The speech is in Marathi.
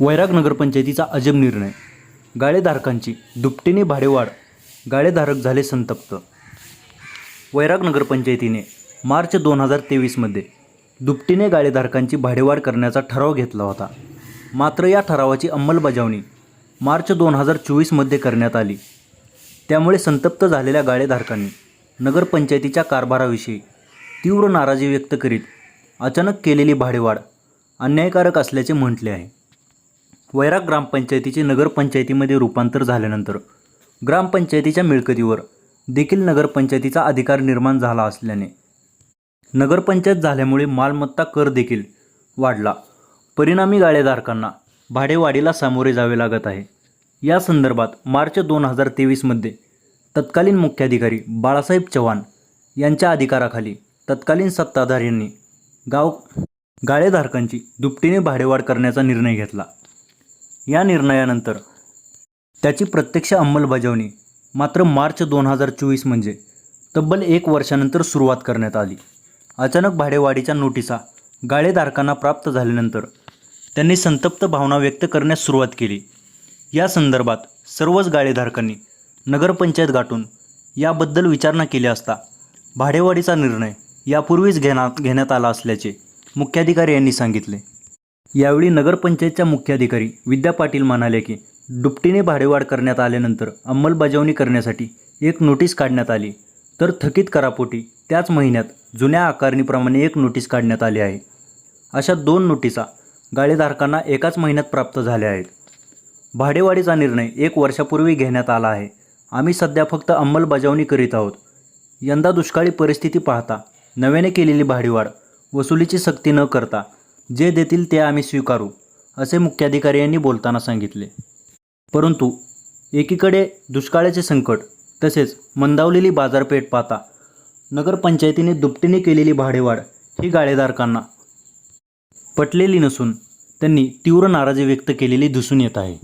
वैराग नगरपंचायतीचा अजब निर्णय. गाळेधारकांची दुपटीने भाडेवाढ गाळेधारक झाले संतप्त. वैराग नगरपंचायतीने मार्च दोन हजार तेवीसमध्ये दुपटीने गाळेधारकांची भाडेवाढ करण्याचा ठराव घेतला होता. मात्र या ठरावाची अंमलबजावणी मार्च दोन हजार चोवीसमध्ये करण्यात आली. त्यामुळे संतप्त झालेल्या गाळेधारकांनी नगरपंचायतीच्या कारभाराविषयी तीव्र नाराजी व्यक्त करीत अचानक केलेली भाडेवाढ अन्यायकारक असल्याचे म्हटले आहे. वैराग ग्रामपंचायतीचे नगरपंचायतीमध्ये रूपांतर झाल्यानंतर ग्रामपंचायतीच्या मिळकतीवर देखील नगरपंचायतीचा अधिकार निर्माण झाला असल्याने नगरपंचायत झाल्यामुळे मालमत्ता कर देखील वाढला. परिणामी गाळेधारकांना भाडेवाढीला सामोरे जावे लागत आहे. या संदर्भात मार्च दोन हजार तेवीसमध्ये तत्कालीन मुख्याधिकारी बाळासाहेब चव्हाण यांच्या अधिकाराखाली तत्कालीन सत्ताधाऱ्यांनी गाव गाळेधारकांची दुपटीने भाडेवाढ करण्याचा निर्णय घेतला. या निर्णयानंतर त्याची प्रत्यक्ष अंमलबजावणी मात्र मार्च दोन हजार चोवीस म्हणजे तब्बल एक वर्षानंतर सुरुवात करण्यात आली. अचानक भाडेवाढीच्या नोटिसा गाळेधारकांना प्राप्त झाल्यानंतर त्यांनी संतप्त भावना व्यक्त करण्यास सुरुवात केली. या संदर्भात सर्वच गाळेधारकांनी नगरपंचायत गाठून याबद्दल विचारणा केली असता भाडेवाढीचा निर्णय यापूर्वीच घेण्यात घेण्यात आला असल्याचे मुख्याधिकारी यांनी सांगितले. यावेळी नगरपंचायतच्या मुख्याधिकारी विद्या पाटील म्हणाले की दुपटीने भाडेवाढ करण्यात आल्यानंतर अंमलबजावणी करण्यासाठी एक नोटीस काढण्यात आली. तर थकीत करापोटी त्याच महिन्यात जुन्या आकारणीप्रमाणे एक नोटीस काढण्यात आली आहे. अशा दोन नोटिसा गाळेधारकांना एकाच महिन्यात प्राप्त झाल्या आहेत. भाडेवाढीचा निर्णय एक वर्षापूर्वी घेण्यात आला आहे. आम्ही सध्या फक्त अंमलबजावणी करीत आहोत. यंदा दुष्काळी परिस्थिती पाहता नव्याने केलेली भाडीवाढ वसुलीची सक्ती न करता जे देतील ते आम्ही स्वीकारू असे मुख्याधिकारी यांनी बोलताना सांगितले. परंतु एकीकडे दुष्काळाचे संकट तसेच मंदावलेली बाजारपेठ पाहता नगरपंचायतीने दुपटीने केलेली भाडेवाढ ही गाळेधारकांना पटलेली नसून त्यांनी तीव्र नाराजी व्यक्त केलेली दिसून येत आहे.